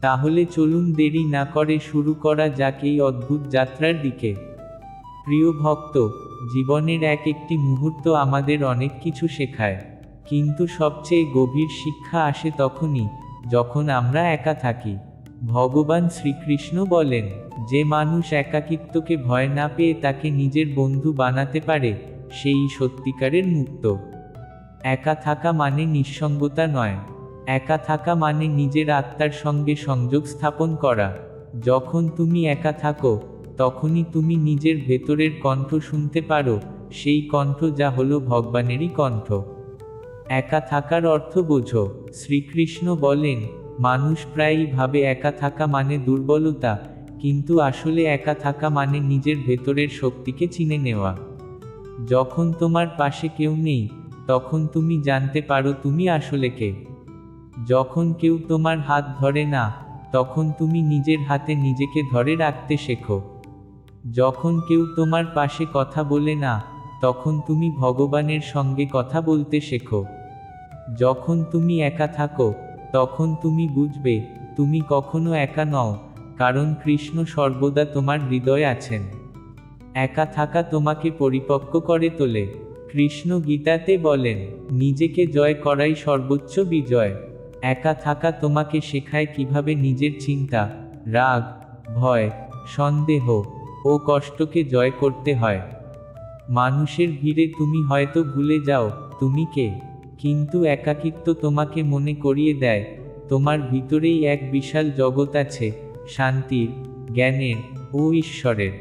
তাহলে চলুন দেরি না করে শুরু করা যাক এই অদ্ভুত যাত্রার দিকে। প্রিয় ভক্ত, জীবনের এক একটি মুহূর্ত আমাদের অনেক কিছু শেখায়, কিন্তু সবচেয়ে গভীর শিক্ষা আসে তখনই, যখন আমরা একা থাকি। ভগবান শ্রীকৃষ্ণ বলেন, যে মানুষ একাকিত্বকে ভয় না পেয়ে তাকে নিজের বন্ধু বানাতে পারে, সেই সত্যিকারের মুক্ত। একা থাকা মানে নিঃসঙ্গতা নয়। একা থাকা মানে নিজের আত্মার সঙ্গে সংযোগ স্থাপন করা। যখন তুমি একা থাকো, তখনই তুমি নিজের ভেতরের কণ্ঠ শুনতে পারো, সেই কণ্ঠ যা হলো ভগবানেরই কণ্ঠ। একা থাকার অর্থ বোঝো, শ্রীকৃষ্ণ বলেন, মানুষ প্রায়ই ভাবে একা থাকা মানে দুর্বলতা, কিন্তু আসলে একা থাকা মানে নিজের ভেতরের শক্তিকে চিনে নেওয়া। যখন তোমার পাশে কেউ নেই, তখন তুমি জানতে পারো তুমি আসলে কে। যখন কেউ তোমার হাত ধরে না, তখন তুমি নিজের হাতে নিজেকে ধরে রাখতে শেখো। যখন কেউ তোমার পাশে কথা বলে না, তখন তুমি ভগবানের সঙ্গে কথা বলতে শেখো। যখন তুমি একা থাকো, তখন তুমি বুঝবে, তুমি কখনো একা নও, কারণ কৃষ্ণ সর্বদা তোমার হৃদয়ে আছেন। একা থাকা তোমাকে পরিপক্ক করে তোলে। কৃষ্ণ গীতাতে বলেন, নিজেকে জয় করাই সর্বোচ্চ বিজয়। একা থাকা তোমাকে শেখায় কীভাবে নিজের চিন্তা, রাগ, ভয়, সন্দেহ ও কষ্টকে জয় করতে হয়। মানুষের ভিড়ে তুমি হয়তো ভুলে যাও তুমি কে, কিন্তু একাকিত্ব তোমাকে মনে করিয়ে দেয়। তোমার ভিতরেই এক বিশাল জগৎ আছে, শান্তির, জ্ঞানের ও ঈশ্বরের।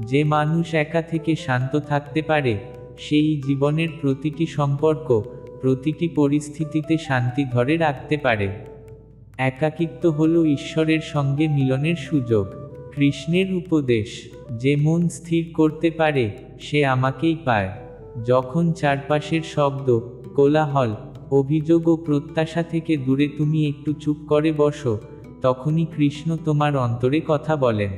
যে মানুষ একা থেকে শান্ত থাকতে পারে, সেই জীবনের প্রতিটি সম্পর্ক প্রতিটি পরিস্থিতিতে শান্তি ধরে রাখতে পারে। একাকিত্ব হল ঈশ্বরের সঙ্গে মিলনের সুযোগ, কৃষ্ণের উপদেশ। যে মন স্থির করতে পারে, সে আমাকেই পায়। যখন চারপাশের শব্দ, কোলাহল, অভিযোগ ও প্রত্যাশা থেকে দূরে তুমি একটু চুপ করে বসো, তখনই কৃষ্ণ তোমার অন্তরে কথা বলেন।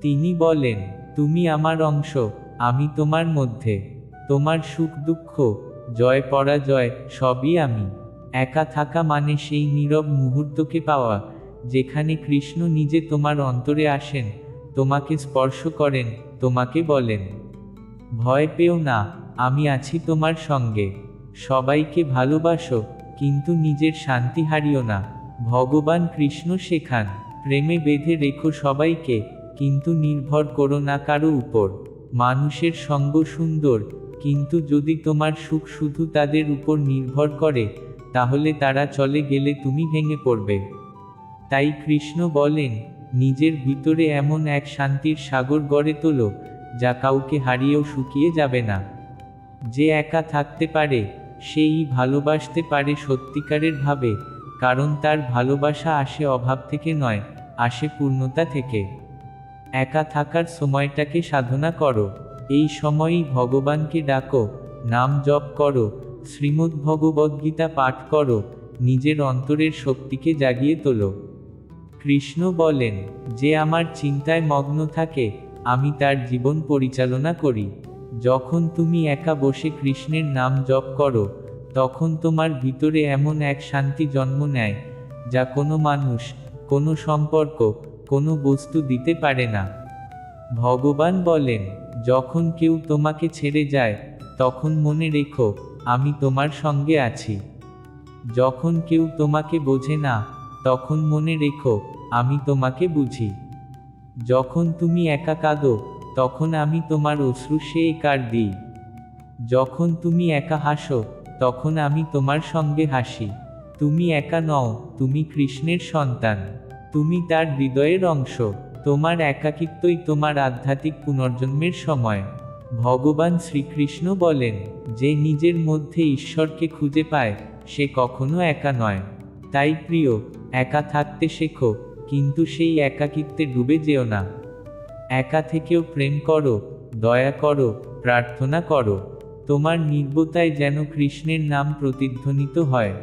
তিনি বলেন, তুমি আমার অংশ, আমি তোমার মধ্যে। তোমার সুখ দুঃখ জয় পরাজয়, সবই আমি। একা থাকা মানে সেই নীরব মুহূর্তকে পাওয়া, যেখানে কৃষ্ণ নিজে তোমার অন্তরে আসেন, তোমাকে স্পর্শ করেন, তোমাকে বলেন, ভয় পেও না, আমি আছি তোমার সঙ্গে। সবাইকে ভালোবাসো, কিন্তু নিজের শান্তি হারিও না। ভগবান কৃষ্ণ শেখান প্রেমে বেঁধে রেখো সবাইকে, কিন্তু নির্ভর করো না কারও উপর। মানুষের সঙ্গ সুন্দর কিন্তু যদি তোমার সুখ শুধু তাদের উপর নির্ভর করে, তাহলে তারা চলে গেলে তুমি ভেঙে পড়বে। তাই কৃষ্ণ বলেন, নিজের ভিতরে এমন এক শান্তির সাগর গড়ে তোলো, যা কাউকে হারিয়েও শুকিয়ে যাবে না। যে একা থাকতে পারে, সেই ভালোবাসতে পারে সত্যিকারের ভাবে, কারণ তার ভালোবাসা আসে অভাব থেকে নয়, আসে পূর্ণতা থেকে। একা থাকার সময়টাকে সাধনা করো। এই সময়ই ভগবানকে ডাকো, নাম জপ করো, শ্রীমদ্ ভগবদ্গীতা পাঠ করো, নিজের অন্তরের শক্তিকে জাগিয়ে তোলো। কৃষ্ণ বলেন, যে আমার চিন্তায় মগ্ন থাকে, আমি তার জীবন পরিচালনা করি। যখন তুমি একা বসে কৃষ্ণের নাম জপ করো, তখন তোমার ভিতরে এমন এক শান্তি জন্ম নেয়, যা কোনো মানুষ, কোনো সম্পর্ক, কোনো বস্তু দিতে পারে না। ভগবান বলেন যখন কেউ তোমাকে ছেড়ে যায়, তখন মনে রেখো, আমি তোমার সঙ্গে আছি। যখন কেউ তোমাকে বোঝে না, তখন মনে রেখো, আমি তোমাকে বুঝি। যখন তুমি একা কাঁদো, তখন আমি তোমার অশ্রু সে কার দিই। যখন তুমি একা হাসো, তখন আমি তোমার সঙ্গে হাসি। তুমি একা নও, তুমি কৃষ্ণের সন্তান। তুমি তার হৃদয়ের অংশ। তোমার একাকিত্বই তোমার আধ্যাত্মিক পুনর্জন্মের সময়। ভগবান শ্রীকৃষ্ণ বলেন, যে নিজের মধ্যে ঈশ্বরকে খুঁজে পায়, সে কখনো একা নয়। তাই প্রিয়, একা থাকতে শেখো, কিন্তু সেই একাকিত্বে ডুবে যেও না। একা থেকেও প্রেম করো, দয়া করো, প্রার্থনা করো। তোমার নির্বতায় যেন কৃষ্ণের নাম প্রতিধ্বনিত হয়।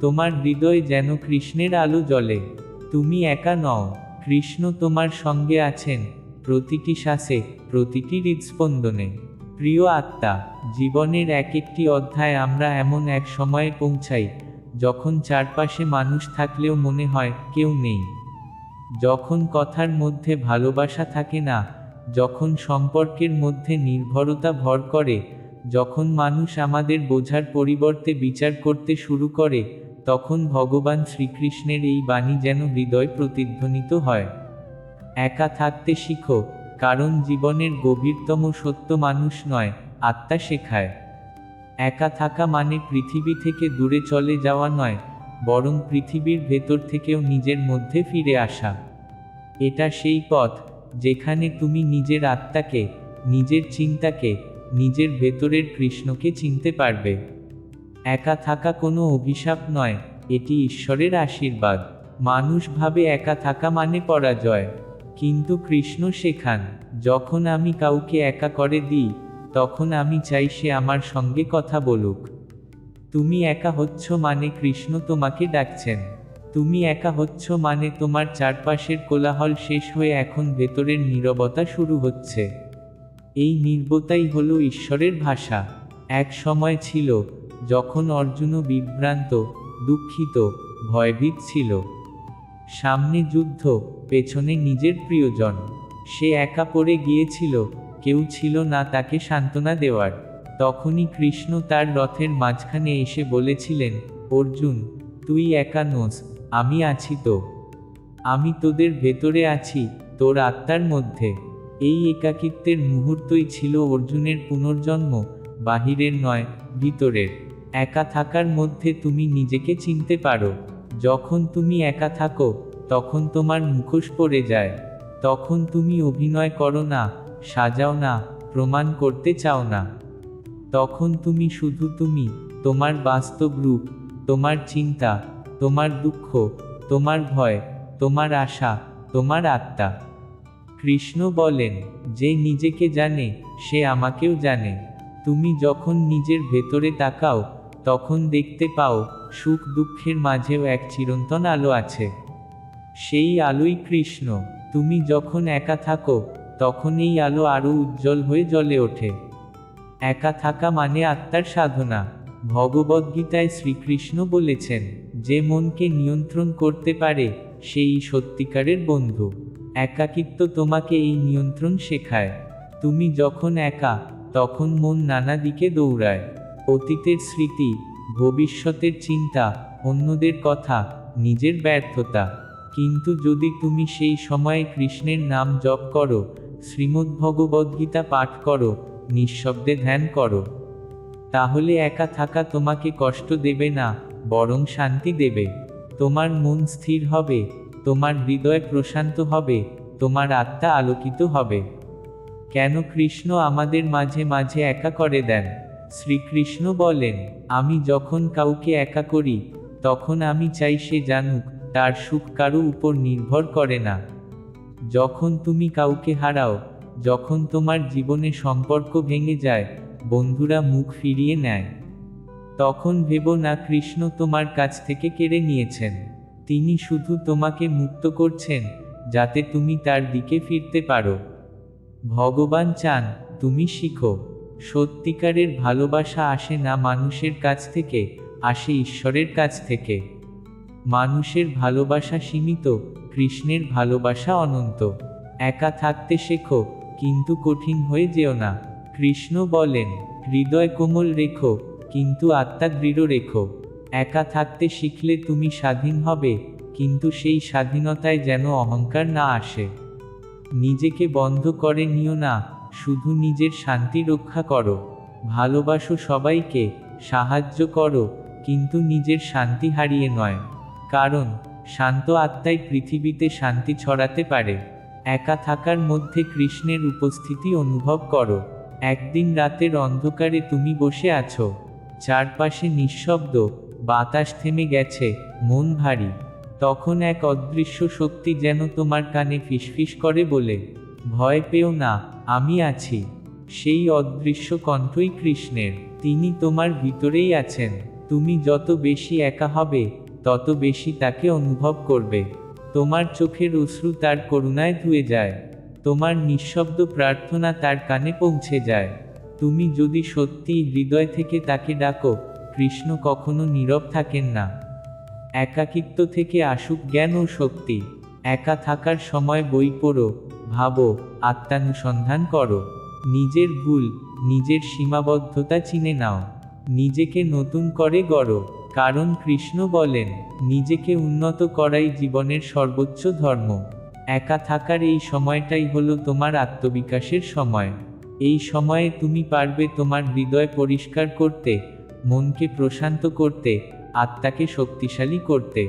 তোমার হৃদয় যেন কৃষ্ণের আলো জ্বলে। তুমি একা নও। কৃষ্ণ তোমার সঙ্গে আছেন, প্রতিটি শ্বাসে, প্রতিটি হৃদস্পন্দনে। প্রিয় আত্মা, জীবনের এক একটি অধ্যায় আমরা এমন এক সময়ে পৌঁছাই, যখন চারপাশে মানুষ থাকলেও মনে হয় কেউ নেই। যখন কথার মধ্যে ভালোবাসা থাকে না, যখন সম্পর্কের মধ্যে নির্ভরতা ভর করে, যখন মানুষ আমাদের বোঝার পরিবর্তে বিচার করতে শুরু করে তখন ভগবান শ্রীকৃষ্ণের এই বাণী যেন হৃদয় প্রতিধ্বনিত হয়। একা থাকতে শিখো, কারণ জীবনের গভীরতম সত্য মানুষ নয়, আত্মা শেখায়। একা থাকা মানে পৃথিবী থেকে দূরে চলে যাওয়া নয়, বরং পৃথিবীর ভেতর থেকেও নিজের মধ্যে ফিরে আসা। এটা সেই পথ, যেখানে তুমি নিজের আত্মাকে, নিজের চিন্তাকে, নিজের ভেতরের কৃষ্ণকে চিনতে পারবে। একা থাকা কোনো অভিশাপ নয়, এটি ঈশ্বরের আশীর্বাদ। মানুষ ভাবে একা থাকা মানে পরাজয়। কিন্তু কৃষ্ণ শেখান, যখন আমি কাউকে একা করে দিই, তখন আমি চাই সে আমার সঙ্গে কথা বলুক। তুমি একা হচ্ছ মানে কৃষ্ণ তোমাকে ডাকছেন। তুমি একা হচ্ছ মানে তোমার চারপাশের কোলাহল শেষ হয়ে এখন ভেতরের নীরবতা শুরু হচ্ছে। এই নির্বতাই হলো ঈশ্বরের ভাষা। এক সময় ছিল যখন অর্জুনও বিভ্রান্ত, দুঃখিত, ভয়ভীত ছিল। সামনে যুদ্ধ, পেছনে নিজের প্রিয়জন। সে একা পড়ে গিয়েছিল, কেউ ছিল না তাকে সান্ত্বনা দেওয়ার। তখনই কৃষ্ণ তার রথের মাঝখানে এসে বলেছিলেন, অর্জুন, তুই একা নোস, আমি আছি তো। আমি তোদের ভেতরে আছি, তোর আত্মার মধ্যে। এই একাকিত্বের মুহূর্তই ছিল অর্জুনের পুনর্জন্ম, বাহিরের নয়, ভিতরের। একা থাকার মধ্যে তুমি নিজেকে চিনতে পারো। যখন তুমি একা থাকো, তখন তোমার মুখোশ পড়ে যায়। তখন তুমি অভিনয় করো না, সাজাও না, প্রমাণ করতে চাও না। তখন তুমি শুধু তুমি, তোমার বাস্তব রূপ, তোমার চিন্তা, তোমার দুঃখ, তোমার ভয়, তোমার আশা, তোমার আত্মা। কৃষ্ণ বলেন, যে নিজেকে জানে, সে আমাকেও জানে। তুমি যখন নিজের ভেতরে তাকাও তখন দেখতে পাও, সুখ দুঃখের মাঝেও এক চিরন্তন আলো আছে। সেই আলোই কৃষ্ণ, তুমি যখন একা থাকো, তখন এই আলো আরও উজ্জ্বল হয়ে জ্বলে ওঠে। একা থাকা মানে আত্মার সাধনা ভগবদ্গীতায় শ্রীকৃষ্ণ বলেছেন, যে মনকে নিয়ন্ত্রণ করতে পারে, সেই সত্যিকারের বন্ধু। একাকিত্ব তোমাকে এই নিয়ন্ত্রণ শেখায়। তুমি যখন একা, তখন মন নানা দিকে দৌড়ায়। অতীতের স্মৃতি, ভবিষ্যতের চিন্তা, অন্যদের কথা, নিজের ব্যর্থতা। কিন্তু যদি তুমি সেই সময়ে কৃষ্ণের নাম জপ করো শ্রীমদ্ভগবদ্গীতা পাঠ করো, নিঃশব্দে ধ্যান করো, তাহলে একা থাকা তোমাকে কষ্ট দেবে না, বরং শান্তি দেবে। তোমার মন স্থির হবে, তোমার হৃদয় প্রশান্ত হবে, তোমার আত্মা আলোকিত হবে। কেন কৃষ্ণ আমাদের মাঝে মাঝে একা করে দেন? শ্রীকৃষ্ণ বলেন, আমি যখন কাউকে একা করি, তখন আমি চাই সে জানুক, তার সুখ কারও উপর নির্ভর করে না। যখন তুমি কাউকে হারাও, যখন তোমার জীবনে সম্পর্ক ভেঙে যায়, বন্ধুরা মুখ ফিরিয়ে নেয়। তখন ভেবো না কৃষ্ণ তোমার কাছ থেকে কেড়ে নিয়েছেন। তিনি শুধু তোমাকে মুক্ত করছেন, যাতে তুমি তার দিকে ফিরতে পারো। ভগবান চান, তুমি শিখো। সত্যিকারের ভালোবাসা আসে না মানুষের কাছ থেকে, আসে ঈশ্বরের কাছ থেকে। মানুষের ভালোবাসা সীমিত, কৃষ্ণের ভালোবাসা অনন্ত। একা থাকতে শেখো, কিন্তু কঠিন হয়ে যেও না। কৃষ্ণ বলেন, হৃদয় কোমল রেখো, কিন্তু আত্মা দৃঢ় রেখো। একা থাকতে শিখলে তুমি স্বাধীন হবে, কিন্তু সেই স্বাধীনতায় যেন অহংকার না আসে। নিজেকে বন্ধ করে নিও না শুধু নিজের শান্তি রক্ষা করো। ভালোবাসো সবাইকে, সাহায্য করো, কিন্তু নিজের শান্তি হারিয়ে নয়। কারণ, শান্ত আত্মাই পৃথিবীতে শান্তি ছড়াতে পারে। একা থাকার মধ্যে কৃষ্ণের উপস্থিতি অনুভব করো। একদিন রাতের অন্ধকারে তুমি বসে আছো। চারপাশে নিঃশব্দ, বাতাস থেমে গেছে, মন ভারী। তখন এক অদৃশ্য শক্তি যেন তোমার কানে ফিসফিস করে বলে ভয় পেও না, আমি আছি। সেই অদৃশ্য কণ্ঠই কৃষ্ণের। তিনি তোমার ভিতরেই আছেন। তুমি যত বেশি একা হবে, তত বেশি তাকে অনুভব করবে। তোমার চোখের অশ্রু তার করুণায় ধুয়ে যায়। তোমার নিঃশব্দ প্রার্থনা তার কানে পৌঁছে যায়। তুমি যদি সত্যি হৃদয় থেকে তাকে ডাকো, কৃষ্ণ কখনো নীরব থাকেন না। একাকিত্ব থেকে আসুক জ্ঞান ও শক্তি। একা থাকার সময় বই পড়ো ভাবো আত্মানুসন্ধান করো। নিজের ভুল, নিজের সীমাবদ্ধতা চিনে নাও। নিজেকে নতুন করে গড়ো। কারণ কৃষ্ণ বলেন, নিজেকে উন্নত করাই জীবনের সর্বোচ্চ ধর্ম। একা থাকার এই সময়টাই হলো তোমার আত্মবিকাশের সময়। এই সময়ে তুমি পারবে তোমার হৃদয় পরিষ্কার করতে, মনকে প্রশান্ত করতে, আত্মাকে শক্তিশালী করতে।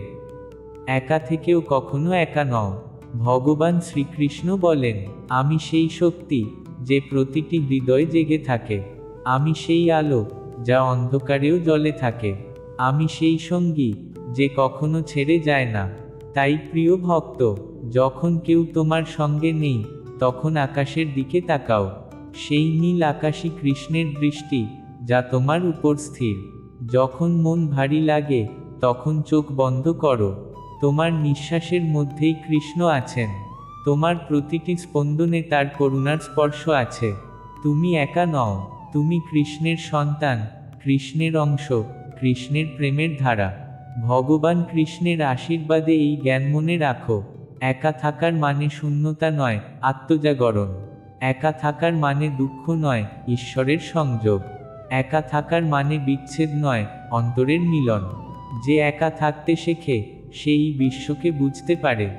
একা থেকেও কখনো একা নও। ভগবান শ্রীকৃষ্ণ বলেন, আমি সেই শক্তি যে প্রতিটি হৃদয় জেগে থাকে। আমি সেই আলো যা অন্ধকারেও জলে থাকে। আমি সেই সঙ্গী যে কখনো ছেড়ে যায় না। তাই প্রিয় ভক্ত, যখন কেউ তোমার সঙ্গে নেই, তখন আকাশের দিকে তাকাও। সেই নীল আকাশী কৃষ্ণের দৃষ্টি যা তোমার উপর স্থির। যখন মন ভারী লাগে, তখন চোখ বন্ধ করো। তোমার নিঃশ্বাসের মধ্যেই কৃষ্ণ আছেন। তোমার প্রতিটি স্পন্দনে তার করুণার স্পর্শ আছে। তুমি একা নও, তুমি কৃষ্ণের সন্তান, কৃষ্ণের অংশ, কৃষ্ণের প্রেমের ধারা। ভগবান কৃষ্ণের আশীর্বাদে এই জ্ঞান মনে রাখো, একা থাকার মানে শূন্যতা নয়, আত্মজাগরণ। একা থাকার মানে দুঃখ নয়, ঈশ্বরের সংযোগ। একা থাকার মানে বিচ্ছেদ নয়, অন্তরের মিলন। যে একা থাকতে শেখে সেই বিশ্বকে বুঝতে পারে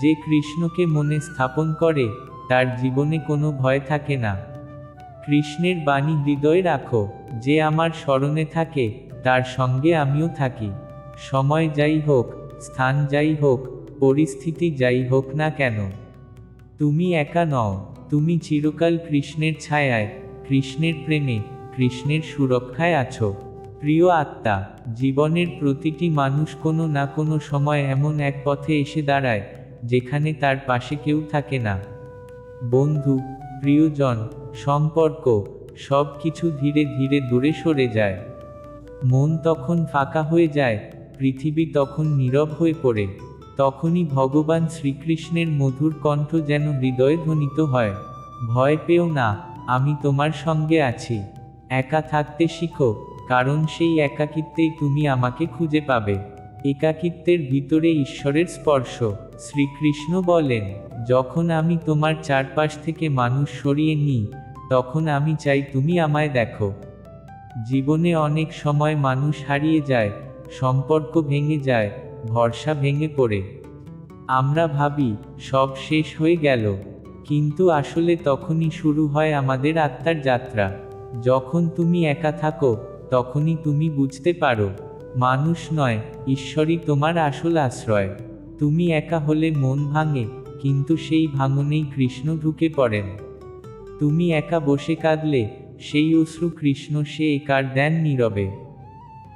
যে কৃষ্ণকে মনে স্থাপন করে, তার জীবনে কোনো ভয় থাকে না। কৃষ্ণের বাণী হৃদয়ে রাখো, যে আমার স্মরণে থাকে, তার সঙ্গে আমিও থাকি। সময় যাই হোক, স্থান যাই হোক, পরিস্থিতি যাই হোক না কেন। তুমি একা নও, তুমি চিরকাল কৃষ্ণের ছায়ায়, কৃষ্ণের প্রেমে, কৃষ্ণের সুরক্ষায় আছো। প্রিয় আত্মা, জীবনের প্রতিটি মানুষ কোনো না কোনো সময় এমন এক পথে এসে দাঁড়ায়, যেখানে তার পাশে কেউ থাকে না। বন্ধু, প্রিয়জন, সম্পর্ক সব কিছু ধীরে ধীরে দূরে সরে যায়। মন তখন ফাঁকা হয়ে যায়, পৃথিবী তখন নীরব হয়ে পড়ে। তখনই ভগবান শ্রীকৃষ্ণের মধুর কণ্ঠ যেন হৃদয়ে ধ্বনিত হয়। ভয় পেও না, আমি তোমার সঙ্গে আছি। একা থাকতে শিখো কারণ সেই একাকিত্বেই তুমি আমাকে খুঁজে পাবে। একাকিত্বের ভিতরে ঈশ্বরের স্পর্শ। শ্রীকৃষ্ণ বলেন, যখন আমি তোমার চারপাশ থেকে মানুষ সরিয়ে নিই, তখন আমি চাই তুমি আমায় দেখো। জীবনে অনেক সময় মানুষ হারিয়ে যায়, সম্পর্ক ভেঙে যায়, ভরসা ভেঙে পড়ে। আমরা ভাবি, সব শেষ হয়ে গেল। কিন্তু আসলে তখনই শুরু হয় আমাদের আত্মার যাত্রা। যখন তুমি একা থাকো তখনই তুমি বুঝতে পারো, মানুষ নয়, ঈশ্বরই তোমার আসল আশ্রয়। তুমি একা হলে মন ভাঙে, কিন্তু সেই ভাঙনেই কৃষ্ণ ঢুকে পড়েন। তুমি একা বসে কাঁদলে, সেই অশ্রু কৃষ্ণ সে একার দেন নীরবে।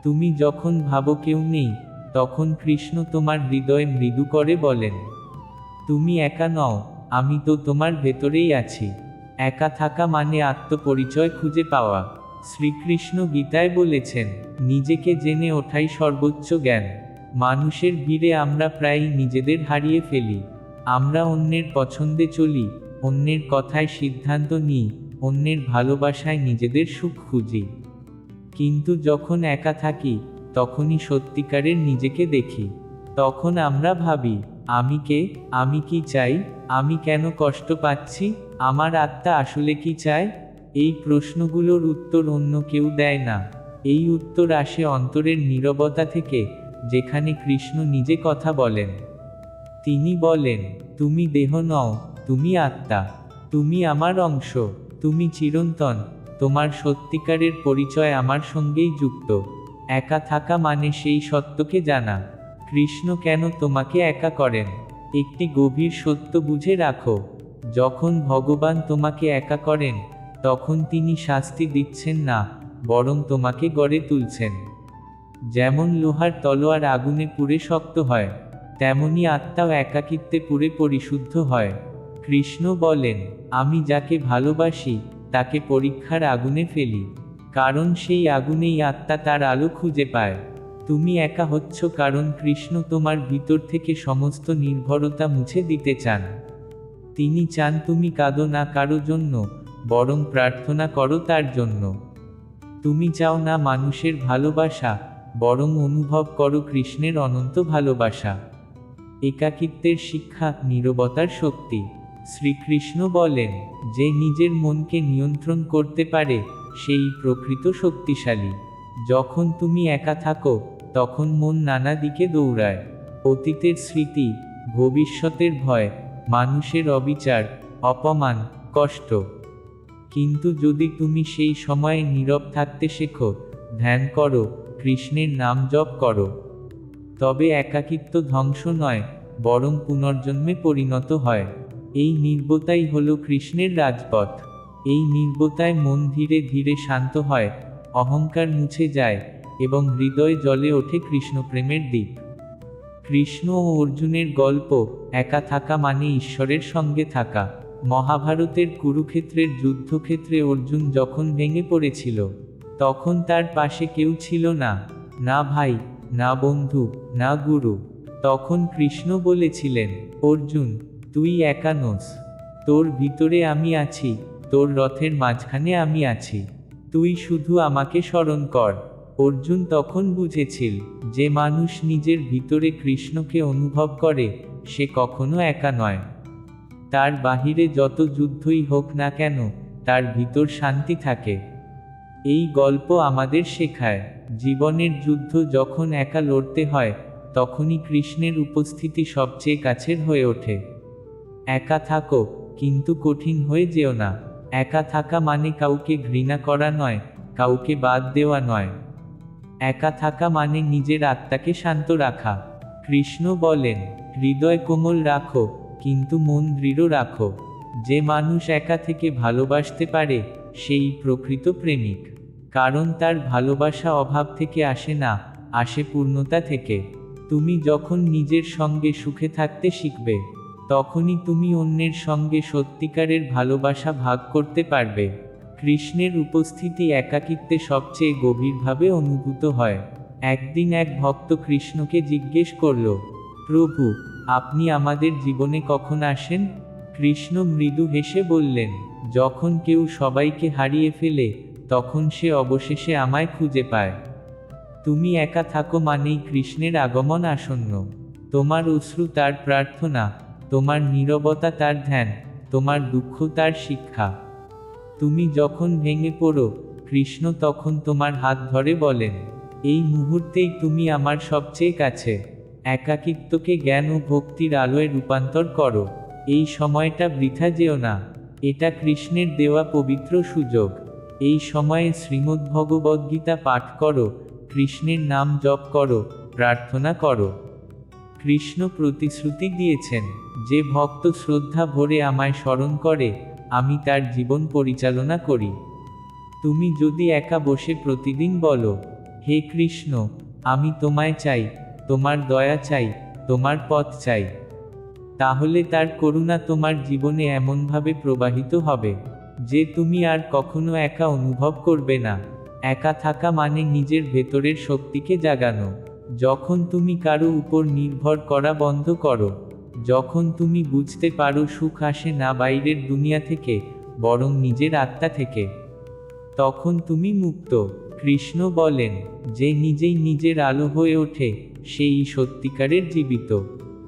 তুমি যখন ভাবো কেউ নেই, তখন কৃষ্ণ তোমার হৃদয়ে মৃদু করে বলেন, তুমি একা নও, আমি তো তোমার ভেতরেই আছি। একা থাকা মানে আত্মপরিচয় খুঁজে পাওয়া। শ্রীকৃষ্ণ গীতায় বলেছেন, নিজেকে জেনে ওঠাই সর্বোচ্চ জ্ঞান। মানুষের ভিড়ে আমরা প্রায়ই নিজেদের হারিয়ে ফেলি। আমরা অন্যের পছন্দে চলি, অন্যের কথায় সিদ্ধান্ত নিই, অন্যের ভালোবাসায় নিজেদের সুখ খুঁজি। কিন্তু যখন একা থাকি, তখনই সত্যিকারের নিজেকে দেখি। তখন আমরা ভাবি, আমি কে, আমি কি চাই, আমি কেন কষ্ট পাচ্ছি, আমার আত্মা আসলে কি চায়? এই প্রশ্নগুলোর উত্তর অন্য কেউ দেয় না। এই উত্তর আসে অন্তরের নীরবতা থেকে, যেখানে কৃষ্ণ নিজে কথা বলেন। তিনি বলেন, তুমি দেহ নও, তুমি আত্মা, তুমি আমার অংশ, তুমি চিরন্তন, তোমার সত্যিকারের পরিচয় আমার সঙ্গেই যুক্ত। একা থাকা মানে সেই সত্যকে জানা। কৃষ্ণ কেন তোমাকে একা করেন? একটি গভীর সত্য বুঝে রাখো। যখন ভগবান তোমাকে একা করেন তখন তিনি শাস্তি দিচ্ছেন না, বরং তোমাকে গড়ে তুলছেন। যেমন লোহার তলোয়ার আগুনে পুড়ে শক্ত হয়, তেমনি আত্মাও একাকিত্বে পুড়ে পরিশুদ্ধ হয়। কৃষ্ণ বলেন, আমি যাকে ভালোবাসি, তাকে পরীক্ষার আগুনে ফেলি, কারণ সেই আগুনেই আত্মা তার আলো খুঁজে পায়। তুমি একা হচ্ছ কারণ কৃষ্ণ তোমার ভিতর থেকে সমস্ত নির্ভরতা মুছে দিতে চান। তিনি চান তুমি কাঁদো না কারও জন্য বরং প্রার্থনা করো তার জন্য। তুমি চাও না মানুষের ভালোবাসা, বরং অনুভব করো কৃষ্ণের অনন্ত ভালোবাসা। একাকিত্বের শিক্ষা, নীরবতার শক্তি। শ্রীকৃষ্ণ বলেন, যে নিজের মনকে নিয়ন্ত্রণ করতে পারে, সেই প্রকৃত শক্তিশালী। যখন তুমি একা থাকো, তখন মন নানা দিকে দৌড়ায়। অতীতের স্মৃতি, ভবিষ্যতের ভয়, মানুষের অবিচার, অপমান, কষ্ট। কিন্তু যদি তুমি সেই সময়ে নীরব থাকতে শেখো, ধ্যান করো, কৃষ্ণের নাম জপ করো। তবে একাকিত্ব ধ্বংস নয়, বরং পুনর্জন্মে পরিণত হয়। এই নির্বতাই হল কৃষ্ণের রাজপথ। এই নির্বতায় মন ধীরে ধীরে শান্ত হয়, অহংকার মুছে যায় এবং হৃদয় জলে ওঠে কৃষ্ণপ্রেমের দ্বীপ। কৃষ্ণ ও অর্জুনের গল্প, একা থাকা মানে ঈশ্বরের সঙ্গে থাকা। মহাভারতের কুরুক্ষেত্রের যুদ্ধক্ষেত্রে অর্জুন যখন ভেঙে পড়েছিল, তখন তার পাশে কেউ ছিল না। না ভাই, না বন্ধু, না গুরু। তখন কৃষ্ণ বলেছিলেন, অর্জুন, তুই একা নোস। তোর ভিতরে আমি আছি, তোর রথের মাঝখানে আমি আছি। তুই শুধু আমাকে স্মরণ কর। অর্জুন তখন বুঝেছিল যে মানুষ নিজের ভিতরে কৃষ্ণকে অনুভব করে, সে কখনো একা নয়। তার বাহিরে যত যুদ্ধই হোক না কেন, তার ভিতর শান্তি থাকে। এই গল্প আমাদের শেখায়, জীবনের যুদ্ধ যখন একা লড়তে হয়, তখনই কৃষ্ণের উপস্থিতি সবচেয়ে কাছের হয়ে ওঠে। একা থাকো, কিন্তু কঠিন হয়ে যেও না। একা থাকা মানে কাউকে ঘৃণা করা নয়, কাউকে বাদ দেওয়া নয়। একা থাকা মানে নিজের আত্মাকে শান্ত রাখা। কৃষ্ণ বলেন, হৃদয় কোমল রাখো কিন্তু মন দৃঢ় রাখো। যে মানুষ একা থেকে ভালোবাসতে পারে, সেই প্রকৃত প্রেমিক। কারণ তার ভালোবাসা অভাব থেকে আসে না, আসে পূর্ণতা থেকে। তুমি যখন নিজের সঙ্গে সুখে থাকতে শিখবে, তখনই তুমি অন্যের সঙ্গে সত্যিকারের ভালোবাসা ভাগ করতে পারবে। কৃষ্ণের উপস্থিতি একাকিত্বে সবচেয়ে গভীরভাবে অনুভূত হয়। একদিন এক ভক্ত কৃষ্ণকে জিজ্ঞেস করল, প্রভু আপনি আমাদের জীবনে কখন আসেন? কৃষ্ণ মৃদু হেসে বললেন, যখন কেউ সবাইকে হারিয়ে ফেলে, তখন সে অবশেষে আমায় খুঁজে পায়। তুমি একা থাকো মানেই কৃষ্ণের আগমন আসন্ন। তোমার অশ্রু তার প্রার্থনা, তোমার নীরবতা তার ধ্যান, তোমার দুঃখ তার শিক্ষা। তুমি যখন ভেঙে পড়ো, কৃষ্ণ তখন তোমার হাত ধরে বলেন, এই মুহূর্তেই তুমি আমার সবচেয়ে কাছে। একাকিত্বকে জ্ঞান ও ভক্তির আলোয় রূপান্তর করো। এই সময়টা বৃথা যেও না। এটা কৃষ্ণের দেওয়া পবিত্র সুযোগ। এই সময়ে শ্রীমদ্ভগবদ্গীতা পাঠ করো, কৃষ্ণের নাম জপ করো, প্রার্থনা করো। কৃষ্ণ প্রতিশ্রুতি দিয়েছেন, যে ভক্ত শ্রদ্ধা ভরে আমায় স্মরণ করে, আমি তার জীবন পরিচালনা করি। তুমি যদি একা বসে প্রতিদিন বলো, হে কৃষ্ণ, আমি তোমায় চাই তোমার দয়া চাই, তোমার পথ চাই। তাহলে তার করুণা তোমার জীবনে এমনভাবে প্রবাহিত হবে, যে তুমি আর কখনো একা অনুভব করবে না। একা থাকা মানে নিজের ভেতরের শক্তিকে জাগানো। যখন তুমি কারও উপর নির্ভর করা বন্ধ করো, যখন তুমি বুঝতে পারো সুখ আসে না বাইরের দুনিয়া থেকে, বরং নিজের আত্মা থেকে। তখন তুমি মুক্ত। কৃষ্ণ বলেন, যে নিজেই নিজের আলো হয়ে ওঠে সেই সত্যিকারের জীবিত।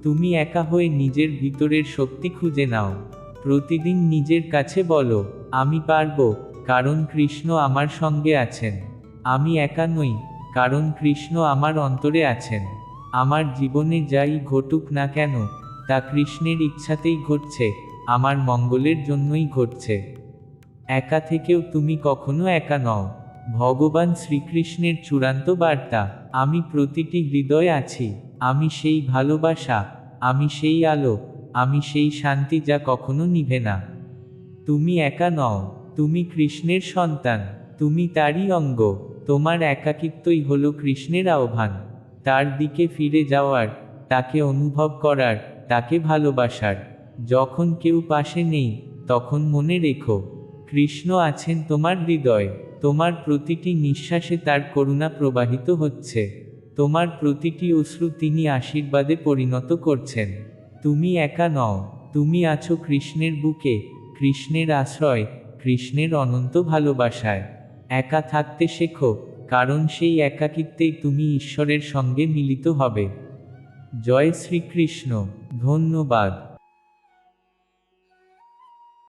তুমি একা হয়ে নিজের ভিতরের শক্তি খুঁজে নাও। প্রতিদিন নিজের কাছে বলো, আমি পারব, কারণ কৃষ্ণ আমার সঙ্গে আছেন। আমি একা নই, কারণ কৃষ্ণ আমার অন্তরে আছেন। আমার জীবনে যাই ঘটুক না কেন, তা কৃষ্ণের ইচ্ছাতেই ঘটছে, আমার মঙ্গলের জন্যই ঘটছে। একা থেকেও তুমি কখনো একা নও। ভগবান শ্রীকৃষ্ণের চূড়ান্ত বার্তা, আমি প্রতিটি হৃদয় আছি, আমি সেই ভালোবাসা, আমি সেই আলো, আমি সেই শান্তি যা কখনো নিভে না। তুমি একা নও, তুমি কৃষ্ণের সন্তান, তুমি তারই অঙ্গ, তোমার একাকিত্বই হলো কৃষ্ণের আহ্বান। তার দিকে ফিরে যাওয়ার, তাকে অনুভব করার, তাকে ভালোবাসার। যখন কেউ পাশে নেই, তখন মনে রেখো, কৃষ্ণ আছেন তোমার হৃদয়। তোমার প্রতিটি নিঃশ্বাসে তার করুণা প্রবাহিত হচ্ছে। তোমার প্রতিটি অশ্রু তিনি আশীর্বাদে পরিণত করছেন। তুমি একা নও, তুমি আছো কৃষ্ণের বুকে, কৃষ্ণের আশ্রয়, কৃষ্ণের অনন্ত ভালোবাসায়। একা থাকতে শেখো, কারণ সেই একাকিত্বেই তুমি ঈশ্বরের সঙ্গে মিলিত হবে। জয় শ্রীকৃষ্ণ, ধন্যবাদ।